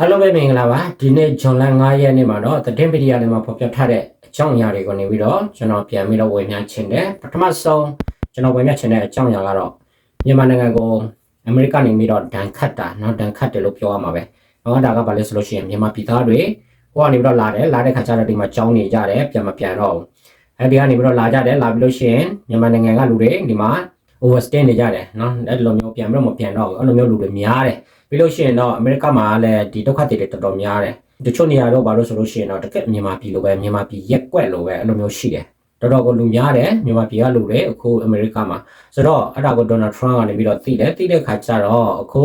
အားလုံးပဲမင်္ဂလာပါဒီနေ့ဂျွန်လ9ရက်နေ့မှာတော့သတင်းပီဒီယာလေးမှာဖော်ပြထားတဲ့အကြောင်းအရာတွေကိုနေပြီးတော့ကျွန်တော်ပြန်ပြီးတော့ဝေမျှခြင်းတယ်ပထမဆုံးကျွန်တော်ဝေမျှခြင်းတဲ့အကြောင်းအရာကတော့မြန်မာနိုင်ငံကိုအမေရိကနေပြီးတော့ဒဏ်ခတ်တာနော်ဒဏ်ခတ်တယ်လို့ပြောရမှာပဲနော်ဒါကဘာလဲဆိုလို့ရှိရင်မြန်မာပြည်သားတွေဟိုကနေပြီးတော့လာတယ်လာတဲ့ခါကျတော့ဒီမှာကြောင်းနေကြတယ်ပြန်မပြန်တော့ဘူးအဲဒီကနေပြီးတော့လာကြတယ်လာပြီးလို့ရှိရင်မြန်မာနိုင်ငံကလူတွေဒီမှာ overstay နေကြတယ်เนาะအဲ့လိုမျိုးပြန်ပြီးတော့မပြန်တော့ဘူးအဲ့လိုမျိုးလူတွေများတယ်ပြီးလို့ရှိရင်တော့အမေရိကမှာလည်းဒီဒုက္ခတွေတော်တော်များတယ်တချို့နေရာတော့ဘာလို့ဆိုလို့ရှိရင်တော့တကက်မြန်မာပြည်လိုပဲမြန်မာပြည်ရက်ကွက်လိုပဲအဲ့လိုမျိုးရှိတယ်တော်တော်ကိုလူများတယ်မြန်မာပြည်ကလူတွေအခုအမေရိကမှာဆိုတော့အဲ့ဒါကိုဒေါ်နယ်ထရန့်ကနေပြီးတော့သိတယ်သိတဲ့ခါကျတော့အခု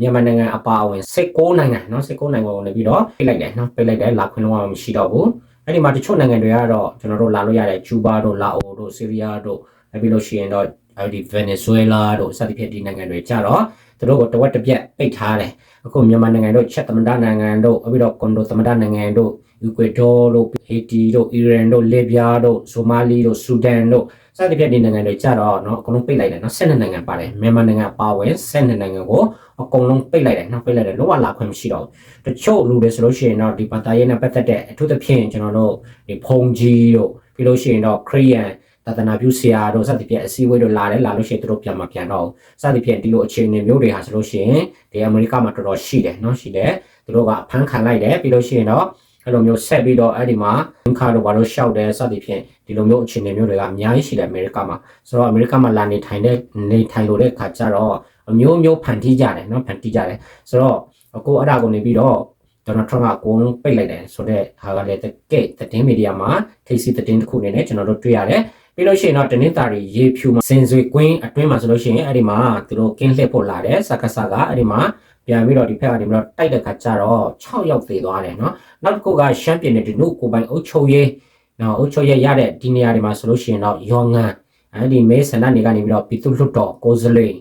မြန်မာနိုင်ငံအပါအဝင်16နိုင်ငံเนาะ16နိုင်ငံကိုနေပြီးတော့ပြလိုက်တယ်เนาะပြလိုက်တယ်လာခွင့်လုံးဝမရှိတော့ဘူးအဲ့ဒီမှာတချို့နိုင်ငံတွေကတော့ကျွန်တော်တို့လာလို့ရတယ်ကျူးဘားတို့လာအိုတို့ဆီးရီးယားတို့အဲ့ပြီးလို့ရှိရင်တော့ အဲဒီဗင်နီဇွဲလားတို့စသဖြင့်ဒီနိုင်ငံတွေကြတော့သူတို့ကတဝက်တစ်ပြက်ပိတ်ထားတယ်အခုမြန်မာနိုင်ငံတို့ချက်သမ္မတနိုင်ငံတို့အပြီးတော့ကွန်ဒိုသမ္မတနိုင်ငံတို့ယူကွေဒိုတို့ဟေတီတို့အီရန်တို့လစ်ဗျာတို့ဆိုမာလီတို့ဆူဒန်တို့စသဖြင့်ဒီနိုင်ငံတွေကြတော့เนาะအကုန်လုံးပိတ်လိုက်တယ်เนาะ12နိုင်ငံပါတယ်မြန်မာနိုင်ငံပါဝင်12နိုင်ငံကိုအကုန်လုံးပိတ်လိုက်တယ်เนาะပိတ်လိုက်တယ်လုံးဝလာခွင့်မရှိတော့ဘူးတချို့လူတွေဆိုလို့ရှိရင်တော့ဒီဘာသာရေးနဲ့ပတ်သက်တဲ့အထူးသဖြင့်ကျွန်တော်တို့ဒီဖုန်ကြီးတို့ပြီးလို့ရှိရင်တော့ခရီးယန် သာသနာပြုဆရာတို့စသဖြင့်အစည်းအဝေးတို့လာတယ်လာလို့ရှိရင်သူတို့ပြန်မပြန်တော့ဘူးစသဖြင့်ဒီလိုအခြေအနေမျိုးတွေဟာဆိုလို့ရှိရင်ဒီအမေရိကမှာတော်တော်ရှိတယ်เนาะရှိတယ်သူတို့ကအဖမ်းခံလိုက်တယ်ပြီးလို့ရှိရင်တော့အဲ့လိုမျိုးဆက်ပြီးတော့အဲ့ဒီမှာခါတို့ဘာလို့ရှောက်တယ်စသဖြင့်ဒီလိုမျိုးအခြေအနေမျိုးတွေကအများကြီးရှိတယ်အမေရိကမှာဆိုတော့အမေရိကမှာလာနေထိုင်တဲ့နေထိုင်လို့တဲ့ခါကျတော့အမျိုးမျိုးဖန်တီးကြတယ်เนาะဖန်တီးကြတယ်ဆိုတော့အခုအဲ့ဒါကိုနေပြီးတော့ဒေါ်နယ်ထရန့်ကအကုန်လုံးပိတ်လိုက်တယ်ဆိုတော့ဟာကလည်းတကယ့်သတင်းမီဒီယာမှာထိပ်စီးသတင်းတစ်ခုအနေနဲ့ကျွန်တော်တို့တွေ့ရတယ် ပြီးလို့ရှိရင်တော့တနင်္သာရီရေဖြူမှာစင်ဆွေကွင်းအတွင်းမှာဆိုလို့ရှိရင်အဲ့ဒီမှာသူတို့ကင်းလှည့်ဖို့လာတယ်စက္ကစကအဲ့ဒီမှာပြန်ပြီးတော့ဒီဖက်ကနေပြီးတော့တိုက်တဲ့ခါကျတော့6ရောက်သေးသွားတယ်နော်နောက်တစ်ခုကရှမ်းပြည်နယ်ဒီနုကိုပိုင်အုပ်ချုပ်ရေးနော်အုပ်ချုပ်ရေးရတဲ့ဒီနေရာတွေမှာဆိုလို့ရှိရင်တော့ရောငန်းအဲ့ဒီမဲဆန္ဒနေကနေပြီးတော့ပြည်သူ့လွှတ်တော်ကိုယ်စားလှယ်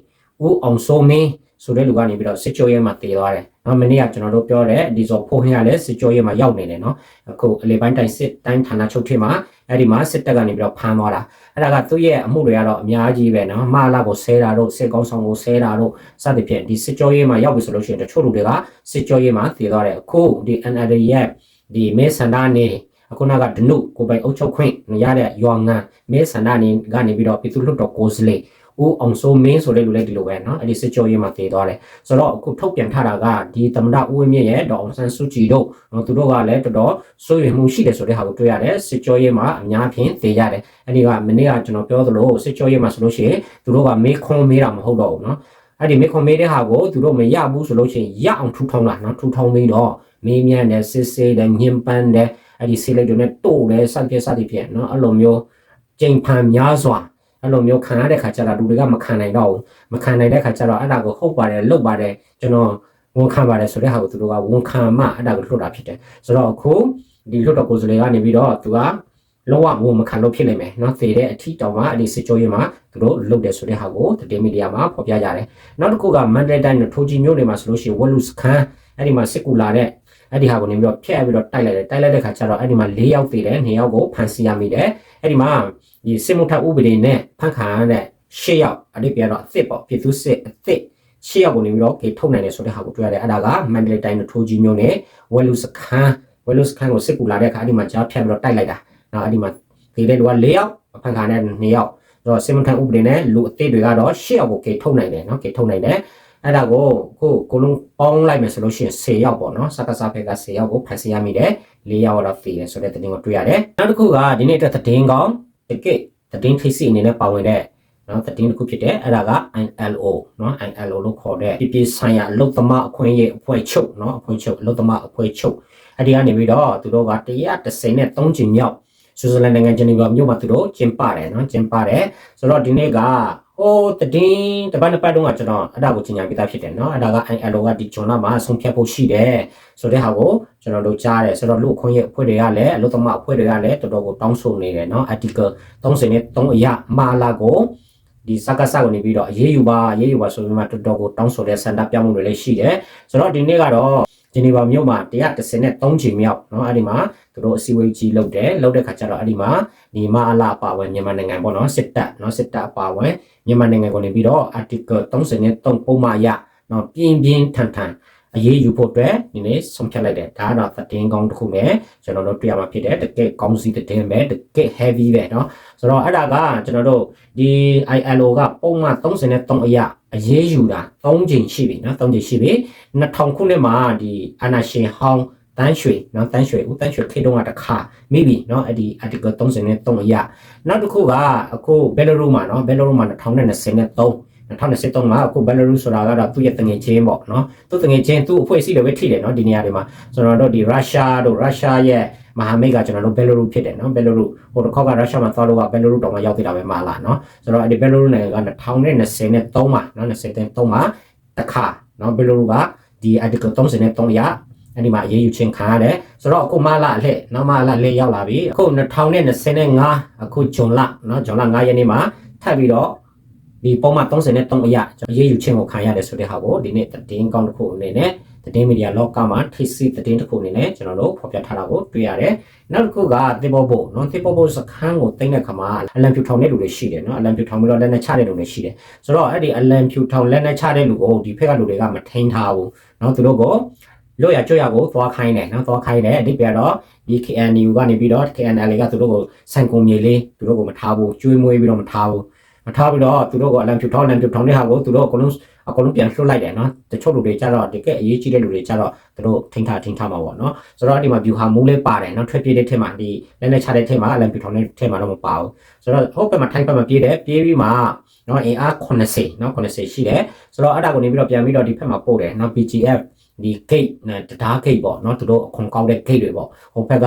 ဦးအောင်စိုးမင်းဆိုတဲ့လူကနေပြီးတော့စစ်ကြောရဲမှာတည်သွားတယ်။နော်မနေ့ကကျွန်တော်တို့ပြောတယ်ဒီဆိုဖိုးဟင်းကလည်းစစ်ကြောရဲမှာရောက်နေတယ်နော်။အခုအလေပိုင်းတိုင်းစစ်တိုင်းဌာနချုပ်ထဲမှာ အဲ့ဒီမှာစစ်တပ်ကနေပြီးတော့ဖမ်းသွားတာ။အဲ့ဒါကသူ့ရဲ့အမှုတွေကတော့အများကြီးပဲနော်။မာလာကိုဆဲတာတို့စစ်ကောင်းဆောင်ကိုဆဲတာတို့စသဖြင့်ဒီစစ်ကြောရေးမှာရောက်ပြီဆိုလို့ရှိရင်တချို့လူတွေကစစ်ကြောရေးမှာတည်သွားတယ်။အခုဒီ NLD ရဲ့ဒီမဲဆန္ဒနေအခုနကဒနုကိုပိုင်အုပ်ချုပ်ခွင့်ရတဲ့ရွာငံမဲဆန္ဒနေကနေပြီးတော့ပြည်သူ့လွှတ်တော်ကိုယ်စားလှယ် ဦးအောင်စိုးမင်းဆိုတဲ့လူလည်းဒီလိုပဲเนาะအဲ့ဒီစစ်ကြောရေးမှာတည်သွားတယ်ဆိုတော့အခုထုတ်ပြန်ထားတာကဒီသမ္မတဦးဝင်းမြင့်ရဲ့ဒေါအောင်ဆန်းစုကြည်တို့သူတို့ကလည်းတော်တော်စိုးရိမ်မှုရှိတယ်ဆိုတဲ့ဟာကိုတွေ့ရတယ်စစ်ကြောရေးမှာအများဖြင့်တည်ရတယ်အဲ့ဒီကမနေ့ကကျွန်တော်ပြောသလိုစစ်ကြောရေးမှာဆိုလို့ရှိရင်သူတို့ကမေးခွန်းမေးတာမဟုတ်တော့ဘူးเนาะအဲ့ဒီမေးခွန်းမေးတဲ့ဟာကိုသူတို့မရဘူးဆိုလို့ရှိရင်ရအောင်ထူထောင်တာเนาะထူထောင်ပြီးတော့မေးမြန်းတယ်စစ်ဆေးတယ်ညှဉ်းပန်းတယ်အဲ့ဒီဆေးလိုက်တွေနဲ့တိုးတယ်စသဖြင့်စသဖြင့်เนาะအဲ့လိုမျိုးကြိမ်ဖန်များစွာ အဲ့လိုမျိုးခံရတဲ့ခါကျတော့လူတွေကမခံနိုင်တော့ဘူးမခံနိုင်တဲ့ခါကျတော့အဲ့ဒါကိုဟုတ်ပါတယ်လုပ်ပါတယ်ကျွန်တော်ဝန်ခံပါတယ်ဆိုတဲ့ဟာကိုသူတို့ကဝန်ခံမှအဲ့ဒါကိုလွတ်တာဖြစ်တယ်ဆိုတော့အခုဒီလွတ်တော်ကိုယ်စားလှယ်ကနေပြီးတော့သူကလောကဝန်မခံလို့ဖြစ်နေမယ်เนาะသေတဲ့အထီတောင်မှအဲ့ဒီစစ်ကြောရေးမှာသူတို့လုပ်တယ်ဆိုတဲ့ဟာကိုသတင်းမီဒီယာမှာဖော်ပြကြတယ်နောက်တစ်ခုကမန္တလေးတိုင်းနဲ့ထိုကြီးမြို့တွေမှာဆိုလို့ရှိရင်ဝက်လူစခန်းအဲ့ဒီမှာစစ်ကူလာတဲ့ အဲ့ဒီဟာကိုနေပြီးတော့ဖျက်ပြီးတော့တိုက်လိုက်တယ်တိုက်လိုက်တဲ့ခါကျတော့အဲ့ဒီမှာ၄ယောက်သေးတယ်၂ယောက်ကိုဖမ်းဆီးရမိတယ်အဲ့ဒီမှာဒီစစ်မှုထပ်ဥပဒေနဲ့ဖမ်းခံရတဲ့၈ယောက်အဲ့ဒီပြတော့အစ်စ်ပေါ့ပြည်သူစစ်အစ်စ်၈ယောက်ကိုနေပြီးတော့ကေထုတ်နိုင်တယ်ဆိုတဲ့ဟာကိုတွေ့ရတယ်အဲ့ဒါကမန္တလေးတိုင်းထိုကြီးမျိုးနဲ့ဝဲလူစခန်းဝဲလူစခန်းကိုစစ်ကူလာတဲ့အခါအဲ့ဒီမှာကြားဖြတ်ပြီးတော့တိုက်လိုက်တာနော်အဲ့ဒီမှာဒီတဲ့လူက၄ယောက်ဖမ်းခံရတဲ့၂ယောက်တော့စစ်မှုထပ်ဥပဒေနဲ့လူအစ်စ်တွေကတော့၈ယောက်ကိုကေထုတ်နိုင်တယ်နော်ကေထုတ်နိုင်တယ် အဲ့ဒါကိုခုကိုလုံးပေါင်းလိုက်မယ်ဆိုလို့ရှိရင်10ယောက်ပေါ့နော်စကားစားဖက်က10ယောက်ကိုဖန်ဆီးရမိတယ်4ယောက်တော့သိတယ်ဆိုတဲ့သတင်းကိုတွေ့ရတယ်နောက်တစ်ခုကဒီနေ့အတွက်သတင်းကောင်းတကယ့်သတင်းထိပ်စီအနေနဲ့ပါဝင်တဲ့နော်သတင်းတစ်ခုဖြစ်တဲ့အဲ့ဒါက ILO နော် ILO လို့ခေါ်တဲ့ပြည်ပြည်ဆိုင်ရာအလုပ်သမားအခွင့်အရေးအဖွဲ့ချုပ်နော်အဖွဲ့ချုပ်အလုပ်သမားအဖွဲ့ချုပ်အဲ့ဒီကနေပြီးတော့သူတို့က130နဲ့3ချိန်မြောက်ဆွစ်ဇာလန်နိုင်ငံဂျနီဗာမြို့မှာသူတို့ကျင်းပတယ်နော်ကျင်းပတယ်ဆိုတော့ဒီနေ့က ဟိုတည်င်းတပတ်နှစ်ပတ်တုန်းကကျွန်တော်အဲ့ဒါကိုကြီးညာပြတာဖြစ်တယ်เนาะအဲ့ဒါက ILO ကဒီဂျွန်နာမှာဆုံးဖြတ်ဖို့ရှိတယ်ဆိုတဲ့ဟာကိုကျွန်တော်တို့ကြားတယ်ဆိုတော့လူခွင့်ရအဖွဲ့တွေကလည်းအလို့သမအဖွဲ့တွေကလည်းတော်တော်ကိုတောင်းဆိုနေတယ်เนาะ article 30နဲ့3အရမာလာကိုဒီစကားစကိုနေပြီးတော့အေးယူပါအေးယူပါဆိုပြီးမှတော်တော်ကိုတောင်းဆိုတဲ့စန္ဒပြမှုတွေလည်းရှိတယ်ဆိုတော့ဒီနေ့ကတော့ ဂျနီဗာမြို့မှာ133ချိန်မြောက်เนาะအဲ့ဒီမှာသူတို့အစည်းအဝေးကြီးလုပ်တယ်လုပ်တဲ့ခါကျတော့အဲ့ဒီမှာဒီမအလာပါဝင်မြန်မာနိုင်ငံပေါ့နော်စစ်တပ်เนาะစစ်တပ်အပါဝင်မြန်မာနိုင်ငံကိုနေပြီးတော့ article 33ပုံမှန်အရเนาะပြင်းပြင်းထန်ထန် အ အရေးယူဖို့အတွက်ဒီနေ့ဆုံးဖြတ်လိုက်တယ်ဒါကတော့သတင်းကောင်းတစ်ခုပဲကျွန်တော်တို့တွေ့ရမှာဖြစ်တယ်တကယ်ကောင်းစီသတင်းပဲတကယ် heavy ပဲเนาะဆိုတော့အဲ့ဒါကကျွန်တော်တို့ဒီ ILO ကပုံမှန်33အရာအရေးယူတာ3ချိန်ရှိပြီเนาะ3ချိန်ရှိပြီ2000ခုနှစ်မှာဒီအာနာရှင်ဟောင်းတန်းရွှေเนาะတန်းရွှေဦးတန်းရွှေခေတုံးကတခါမိပြီเนาะအဲ့ဒီ article 33အရာနောက်တစ်ခုကအခုဘယ်လိုရူမှာเนาะဘယ်လိုရူမှာ2023 2023မှာအခုဘယ်လာရုစ်ဆိုတာကတော့သူ့ရဲ့တငယ်ချင်းပေါ့နော်သူ့တငယ်ချင်းသူ့အဖွဲ့အစည်းတွေပဲထိတယ်နော်ဒီနေရာတွေမှာကျွန်တော်တို့ဒီရုရှားတို့ရုရှားရဲ့မဟာမိတ်ကကျွန်တော်တို့ဘယ်လာရုစ်ဖြစ်တယ်နော်ဘယ်လာရုစ်ဟိုတစ်ခေါက်ကရုရှားမှာသွားလို့ကဘယ်လာရုစ်တောင်မှရောက်သေးတာပဲမလားနော်ဆိုတော့ဒီဘယ်လာရုစ်နိုင်ငံက2023မှာနော်23မှာတခါနော်ဘယ်လာရုစ်ကဒီ article 33ရအဲ့ဒီမှာအရေးယူခြင်းခံရတယ်ဆိုတော့အခုမလာလှည့်နောက်မလာလှည့်ရောက်လာပြီအခု2025အခုဂျွန်လနော်ဂျွန်လ9ရက်နေ့မှာထပ်ပြီးတော့ ဒီပုံမှန်33အရာအရေးယူခြင်းကိုခံရတယ်ဆိုတဲ့ဟာကိုဒီနေ့သတင်းကောင်းတစ်ခုအနေနဲ့သတင်းမီဒီယာလောကမှာထိစီသတင်းတစ်ခုအနေနဲ့ကျွန်တော်တို့ဖော်ပြထားတာကိုတွေ့ရတယ်။နောက်တစ်ခုကသေဘောဘိုနော်သေဘောဘိုစခန်းကိုတင်တဲ့ခါမှာအလံဖြူထောင်တဲ့လူတွေရှိတယ်နော်အလံဖြူထောင်ပြီးတော့လက်နဲ့ချတဲ့လူတွေရှိတယ်။ဆိုတော့အဲ့ဒီအလံဖြူထောင်လက်နဲ့ချတဲ့လူကိုဒီဖက်ကလူတွေကမထိန်ထားဘူး။နော်သူတို့ကိုလို့ရကြွရကိုသွားခိုင်းတယ်နော်သွားခိုင်းတယ်အတိပြတော့ဒီ KNU ကနေပြီးတော့ KNL ကသူတို့ကိုစံကုန်မြေလေးသူတို့ကိုမထားဘူးကျွေးမွေးပြီးတော့မထားဘူးမ ထားပြီးတော့သူတို့ကအလံဖြူထောင်းလံဖြူထောင်းတဲ့ဟာကိုသူတို့အကုန်လုံးအကုန်လုံးပြန်လွှတ်လိုက်တယ်နော်တချို့လူတွေကြတော့တကယ်အရေးကြီးတဲ့လူတွေကြတော့သူတို့ထိန်းထားထိန်းထားမှာပေါ့နော်ဆိုတော့ဒီမှာ view ဟာမူးလေးပါတယ်နော်ထွက်ပြေးတဲ့ထက်မှာဒီလက်နဲ့ချတဲ့ထက်မှာအလံဖြူထောင်းတဲ့ထက်မှာတော့မပါဘူးဆိုတော့ဟုတ်ပဲမှာထိုင်းဘက်မှာပြေးတယ်ပြေးပြီးမှနော်အင်အား80နော်80ရှိတယ်ဆိုတော့အဲ့ဒါကိုနေပြီးတော့ပြန်ပြီးတော့ဒီဘက်မှာပို့တယ်နော် PGF ဒီ gate နဲ့တံတား gate ပေါ့နော်သူတို့အခွန်ကောက်တဲ့ gate တွေပေါ့ဟိုဘက်က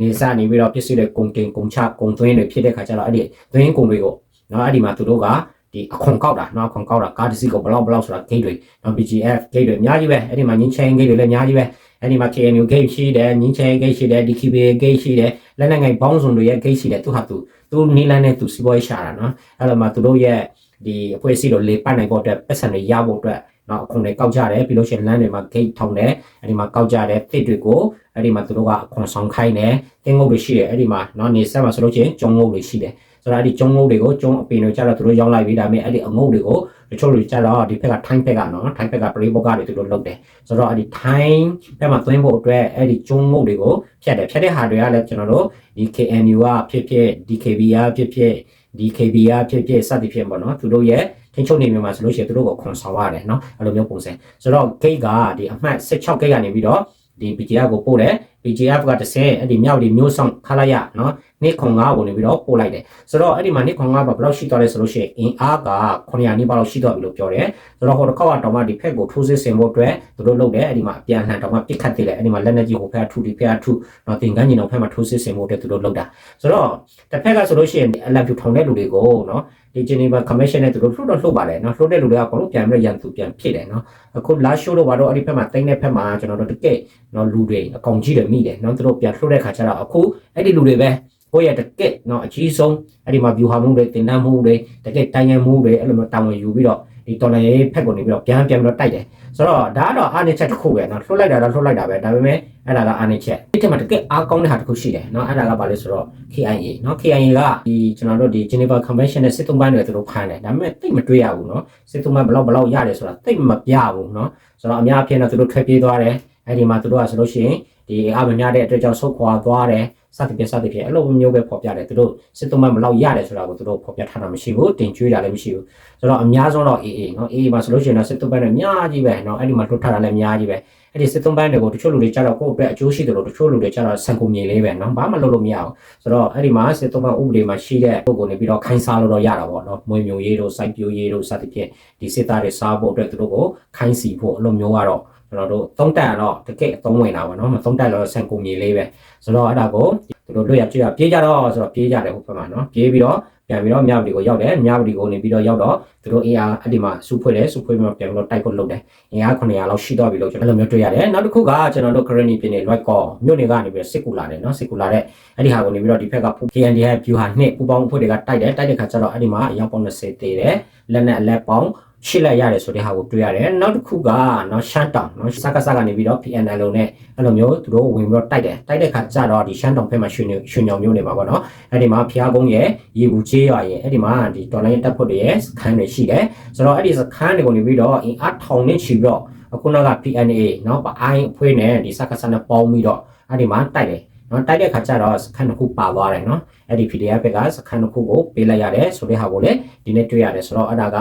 နေစနေပြီးတော့ပြည့်စုံတဲ့ကုန်တင်ကုန်ချကုန်သွင်းတွေဖြစ်တဲ့ခါကျတော့အဲ့ဒီသွင်းကုန်တွေကို နော်အဲ့ဒီမှာသူတို့ကဒီအခွန်ကောက်တာနော်အခွန်ကောက်တာကားတစ်စီးကိုဘလောက်ဘလောက်ဆိုတာ gate တွေနော် BGF gate တွေအများကြီးပဲအဲ့ဒီမှာငင်းချင် gate တွေလည်းအများကြီးပဲအဲ့ဒီမှာ KNU gate ရှိတယ်ငင်းချင် gate ရှိတယ် DKBA gate ရှိတယ်လက်နိုင်ငံဘောင်းစုံတွေရဲ့ gate ရှိတယ်သူဟာသူသူနီလန်းနဲ့သူစီးပွားရေးရှာတာနော်အဲ့လိုမှသူတို့ရဲ့ဒီအဖွဲ့အစည်းတို့လေပတ်နိုင်ဖို့အတွက်ပတ်စံတွေရဖို့အတွက်နော်အခွန်တွေကောက်ကြတယ်ပြီးလို့ရှိရင်လမ်းတွေမှာ gate ထောင်တယ်အဲ့ဒီမှာကောက်ကြတယ်တစ်တွေကိုအဲ့ဒီမှာသူတို့ကအခွန်ဆောင်ခိုင်းတယ်တင်းငုတ်တွေရှိတယ်အဲ့ဒီမှာနော်နေဆက်မှာဆိုလို့ရှိရင်ကျုံငုတ်တွေရှိတယ် ဆိုတော့အဲ့ဒီကျုံငုတ်တွေကိုကျုံအပင်တွေကြတော့သူတို့ရောက်လိုက်ပြီဒါပေမဲ့အဲ့ဒီအငုတ်တွေကိုတချို့တွေကြတော့ဒီဘက်ကထိုင်းဘက်ကနော်ထိုင်းဘက်ကပရိဘောကတွေသူတို့လုပ်တယ်ဆိုတော့အဲ့ဒီထိုင်းဘက်မှာသွင်းဖို့အတွက်အဲ့ဒီကျုံငုတ်တွေကိုဖြတ်တယ်ဖြတ်တဲ့ဟာတွေကလည်းကျွန်တော်တို့ဒီ KNU ကဖြစ်ဖြစ် DKB ကဖြစ်ဖြစ် DKB ကဖြစ်ဖြစ်စသဖြင့်ပေါ့နော်သူတို့ရဲ့ထိချုပ်နေမျိုးမှာဆိုလို့ရှိရင်သူတို့ကိုခွန်ဆောင်ရတယ်နော်အဲ့လိုမျိုးပုံစံဆိုတော့ gate ကဒီအမှတ်16 gate ကနေပြီးတော့ဒီ BGR ကိုပို့တယ် BGF က30အဲ့ဒီမြောက်ဒီမျိုးဆောင်ခလာရနော်2.5ကိုနေပြီးတော့ပို့လိုက်တယ်ဆိုတော့အဲ့ဒီမှာ2.5ပါဘယ်လောက်ရှိသွားလဲဆိုလို့ရှိရင်အင်အားက900နီးပါးလောက်ရှိသွားပြီလို့ပြောတယ်ဆိုတော့ဟိုတစ်ခေါက်ကတော့မှဒီဖက်ကိုထိုးစစ်ဆင်ဖို့အတွက်သူတို့လုပ်တယ်အဲ့ဒီမှာအပြန်အလှန်တော့မှပစ်ခတ်သေးတယ်အဲ့ဒီမှာလက်နက်ကြီးဟိုဖက်ကထုဒီဖက်ကထုနော်သင်္ကန်းညင်တော်ဖက်မှာထိုးစစ်ဆင်ဖို့အတွက်သူတို့လုပ်တာဆိုတော့တစ်ဖက်ကဆိုလို့ရှိရင်အလံဖြူထောင်တဲ့လူတွေကိုနော်ဒီဂျနီဗာကမရှင်နဲ့သူတို့လှုပ်တော့လှုပ်ပါတယ်နော်လှုပ်တဲ့လူတွေကဘာလို့ပြန်ပြီးရန်သူပြန်ဖြစ်တယ်နော်အခုလာရှိုးတော့ဘာလို့အဲ့ဒီဖက်မှာတိုင်းတဲ့ဖက်မှာကျွန်တော်တို့တကယ်နော်လူတွေအကောင်ကြီးတယ်မိတယ်เนาะသူတို့ပြန်လှုပ်တဲ့ခါကျတော့အခုအဲ့ဒီလူတွေပဲကိုယ့်ရဲ့တကက်เนาะအကြီးဆုံးအဲ့ဒီမှာ view ဟာမှုတွေတင်တန်းမှုတွေတကက်တိုင်ရမှုတွေအဲ့လိုမျိုးတာဝန်ယူပြီးတော့ဒီတော်လိုင်းရေးဖက်ကနေပြီးတော့ပြန်ပြန်ပြီးတော့တိုက်တယ်ဆိုတော့ဒါကတော့အားနည်းချက်တစ်ခုပဲเนาะလှုပ်လိုက်တာတော့လှုပ်လိုက်တာပဲဒါပေမဲ့အဲ့ဒါကအားနည်းချက်ဒီထက်မှာတကက်အားကောင်းတဲ့ဟာတစ်ခုရှိတယ်เนาะအဲ့ဒါကဘာလဲဆိုတော့ KIA เนาะ KIA ကဒီကျွန်တော်တို့ဒီ Geneva Convention နဲ့စစ်သုံးပိုင်းတွေသူတို့ဖမ်းတယ်ဒါပေမဲ့တိတ်မတွေ့ရဘူးเนาะစစ်သုံးပိုင်းဘယ်လောက်ဘယ်လောက်ရတယ်ဆိုတာတိတ်မပြဘူးเนาะဆိုတော့အများအပြားနဲ့သူတို့ထွက်ပြေးသွားတယ်အဲ့ဒီမှာသူတို့ကဆိုလို့ရှိရင် ဒီအင်အားမများတဲ့အတွက်ကြောင့်ဆုတ်ခွာသွားတယ်စသဖြင့်စသဖြင့်အဲ့လိုမျိုးပဲဖော်ပြတယ်သူတို့စစ်သုံးဘက်မလောက်ရတယ်ဆိုတာကိုသူတို့ဖော်ပြထားတာမရှိဘူးတင်ကျွေးတာလည်းမရှိဘူးဆိုတော့အများဆုံးတော့ AA နော် AA မှာဆိုလို့ရှိရင်တော့စစ်သုံးဘက်နဲ့အများကြီးပဲနော်အဲ့ဒီမှာလွတ်ထားတာလည်းအများကြီးပဲအဲ့ဒီစစ်သုံးဘက်တွေကိုတချို့လူတွေကြတော့ကိုယ့်အတွက်အကျိုးရှိတယ်လို့တချို့လူတွေကြတော့စံကုန်မြေလေးပဲနော်ဘာမှလုပ်လို့မရဘူးဆိုတော့အဲ့ဒီမှာစစ်သုံးဘက်ဥပဒေမှာရှိတဲ့ပုံကနေပြီးတော့ခိုင်းစားလို့တော့ရတာပေါ့နော်မွေမျိုးရေးတို့စိုက်ပျိုးရေးတို့စသဖြင့်ဒီစစ်သားတွေစားဖို့အတွက်သူတို့ကိုခိုင်းစီဖို့အလိုမျိုးကတော့ ကျွန်တော်တို့သုံးတက်တော့တကယ်အသုံးဝင်တာပေါ့နော်မသုံးတက်တော့ဆန်ကုန်မြေလေးပဲဆိုတော့အဲ့ဒါကိုသူတို့လွတ်ရကြွရပြေးကြတော့ဆိုတော့ပြေးကြတယ်ဟိုဘက်မှာနော်ပြေးပြီးတော့ပြန်ပြီးတော့မြဝတီကိုရောက်တယ်မြဝတီကိုနေပြီးတော့ရောက်တော့သူတို့ AR အဒီမှာစုဖွဲ့တယ်စုဖွဲ့ပြီးတော့ပြန်ပြီးတော့တိုက်ဖို့လုပ်တယ်အင်အား900လောက်ရှိတော့ပြီလို့ကျွန်တော်အဲ့လိုမျိုးတွေ့ရတယ်နောက်တစ်ခုကကျွန်တော်တို့ current ပြည်နယ် right call မြို့နယ်ကနေပြီးတော့စစ်ကူလာတယ်နော်စစ်ကူလာတဲ့အဲ့ဒီဟာကိုနေပြီးတော့ဒီဘက်က KND ရဲ့ view ဟာနှစ်ပူပေါင်းအဖွဲ့တွေကတိုက်တယ်တိုက်တဲ့ခါကျတော့အဲ့ဒီမှာအယောက်ပေါင်း20တေးတယ်လက်နဲ့အလက်ပေါင်း ရှစ်လိုက်ရတယ်ဆိုတဲ့ဟာကိုတွေ့ရတယ်နောက်တစ်ခုကနော်ရှမ်းတောင်နော်စကားစကားနေပြီးတော့ PNL လုံးနဲ့အဲ့လိုမျိုးသူတို့ဝင်ပြီးတော့တိုက်တယ်တိုက်တဲ့ခါကျတော့ဒီရှမ်းတောင်ဘက်မှာရွှေရွှေညောင်မျိုးနေပါပေါ့နော်အဲ့ဒီမှာဖျားကုန်းရဲ့ရေဘူးချေးရွာရဲ့အဲ့ဒီမှာဒီတော်လိုင်းတပ်ဖွဲ့တွေရဲ့စခန်းတွေရှိတယ်ဆိုတော့အဲ့ဒီစခန်းတွေကနေပြီးတော့အင်အားထောင်နဲ့ချီပြီးတော့အခုနောက်က PNA နော်ပအိုင်းအဖွဲ့နဲ့ဒီစကားစကားနဲ့ပေါင်းပြီးတော့အဲ့ဒီမှာတိုက်တယ် နော်တိုက်တဲ့ခါကျတော့စခန်းတစ်ခုပါသွားတယ်နော်အဲ့ဒီ PDF ဘက်ကစခန်းတစ်ခုကိုပေးလိုက်ရတယ်ဆိုတဲ့ဟာကိုလည်းဒီနေ့တွေ့ရတယ်ဆိုတော့အဲ့ဒါက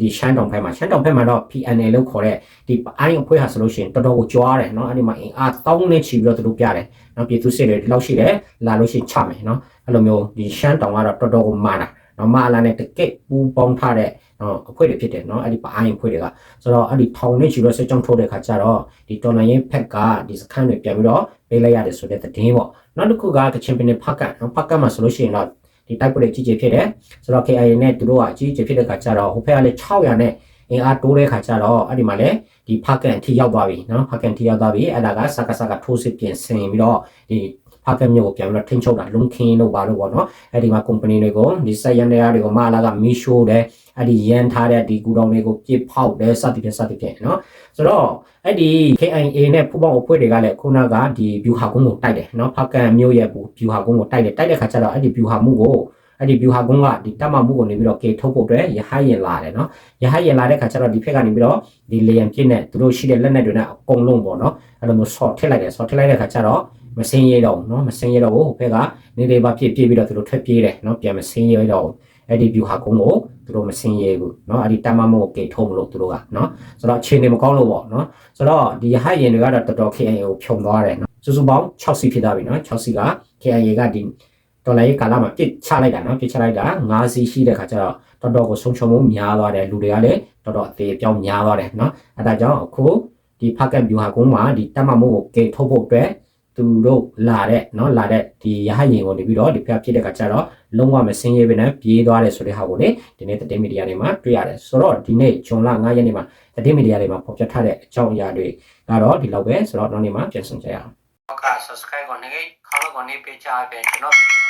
ဒီရှမ်းတောင်ဘက်မှာရှမ်းတောင်ဘက်မှာတော့ PNL လို့ခေါ်တဲ့ဒီအိုင်းအဖွဲ့ဟာဆိုလို့ရှိရင်တော်တော်ကိုကြွားတယ်နော်အဲ့ဒီမှာအင်အားတောင်းနဲ့ချီပြီးတော့သူတို့ပြတယ်နော်ပြည်သူစစ်တွေဒီလောက်ရှိတယ်လာလို့ရှိရင်ချမယ်နော်အဲ့လိုမျိုးဒီရှမ်းတောင်ကတော့တော်တော်ကိုမာတာ ဗမာလာနဲ့တကက်ပူပေါင်းထားတဲ့နော်အခွေတွေဖြစ်တယ်နော်အဲ့ဒီပအိုင်းအခွေတွေကဆိုတော့အဲ့ဒီထောင်နဲ့ချီတော့စစ်ကြောင်းထုတ်တဲ့ခါကျတော့ဒီတော်လိုင်းရဲ့ဖက်ကဒီစခန်းတွေပြန်ပြီးတော့ပေးလိုက်ရတယ်ဆိုတဲ့သတင်းပေါ့နောက်တစ်ခုကကချင်ပင်နယ်ဖက်ကနော်ဖက်ကမှာဆိုလို့ရှိရင်တော့ဒီတိုက်ပွဲကြီးကြီးဖြစ်တယ်ဆိုတော့ KIA နဲ့သူတို့ကကြီးကြီးဖြစ်တဲ့ခါကျတော့ဟိုဖက်ကလည်း600နဲ့အင်အားတိုးတဲ့ခါကျတော့အဲ့ဒီမှာလည်းဒီဖက်ကန်ထိရောက်သွားပြီနော်ဖက်ကန်ထိရောက်သွားပြီအဲ့ဒါကစကစကထိုးစစ်ပြင်ဆင်ပြီးတော့ဒီ ဖက်ကန်မျိုးကိုပြန်ပြီးတော့ထိန်းချုပ်တာလုံခင်းလို့ပါလို့ပေါ့နော်အဲ့ဒီမှာ company တွေကိုဒီစက်ရန်တွေကတွေကိုမလာကမီရှိုးတယ်အဲ့ဒီရန်ထားတဲ့ဒီကူတောင်တွေကိုပြစ်ဖောက်တယ်စသည်ဖြင့်စသည်ဖြင့်နော်ဆိုတော့အဲ့ဒီ KIA နဲ့ဖူပေါင်းအဖွဲ့တွေကလည်းခုနကဒီ view ဟာကုန်းကိုတိုက်တယ်နော်ဖက်ကန်မျိုးရဲ့ view ဟာကုန်းကိုတိုက်တယ်တိုက်တဲ့ခါကျတော့အဲ့ဒီ view ဟာမှုကိုအဲ့ဒီ view ဟာကုန်းကဒီတက်မမှုကိုနေပြီးတော့ကေထုတ်ဖို့အတွက်ရဟရင်လာတယ်နော်ရဟရင်လာတဲ့ခါကျတော့ဒီဖက်ကနေပြီးတော့ဒီလေယံပြည့်နဲ့သူတို့ရှိတဲ့လက်နက်တွေနဲ့အကုန်လုံးပေါ့နော်အဲ့လိုမျိုးဆော့ထစ်လိုက်တယ်ဆော့ထစ်လိုက်တဲ့ခါကျတော့ မစင်းရတော့ဘူးနော်မစင်းရတော့ဘူးဟိုဖက်ကနေလေးပါပြည့်ပြည့်ပြီးတော့သူတို့ထွက်ပြေးတယ်နော်ပြန်မစင်းရတော့ဘူးအဲ့ဒီ view ဟာကုန်းကိုသူတို့မစင်းရဘူးနော်အဲ့ဒီတက်မမှုကိုကေထုတ်မလို့သူတို့ကနော်ဆိုတော့အခြေအနေမကောင်းလို့ပေါ့နော်ဆိုတော့ဒီရဟရင်တွေကတော့တော်တော် KIA ကိုဖြုံသွားတယ်နော်စုစုပေါင်း6စီဖြစ်သွားပြီနော်6စီက KIA ကဒီတော်လိုင်းကာလမှာပြစ်ချလိုက်တာနော်ပြစ်ချလိုက်တာ9စီရှိတဲ့ခါကျတော့တော်တော်ကိုဆုံးရှုံးမှုများသွားတယ်လူတွေကလည်းတော်တော်အသေးပြောင်းများသွားတယ်နော်အဲဒါကြောင့်အခုဒီဖက်ကက်ဗျူဟာကုန်းမှာဒီတက်မမှုကိုကေထုတ်ဖို့အတွက် သူတို့လာတဲ့နော်လာတဲ့ဒီရဟရင်ကိုနေပြီးတော့ဒီဖက်ဖြစ်တဲ့ခါကျတော့လုံးဝမစင်းရဲပဲနဲ့ပြေးသွားတယ်ဆိုတဲ့ဟာကိုလေဒီနေ့သတင်းမီဒီယာတွေမှာတွေ့ရတယ်ဆိုတော့ဒီနေ့ဂျွန်လ9ရက်နေ့မှာသတင်းမီဒီယာတွေမှာဖော်ပြထားတဲ့အကြောင်းအရာတွေကတော့ဒီလောက်ပဲဆိုတော့နောက်နေ့မှာပြန်ဆောင်ကြရအောင်ဟုတ်ကဲ့ subscribe ကိုနေခေါင်းကိုနေပေးချပေးကျွန်တော်ဗီဒီယို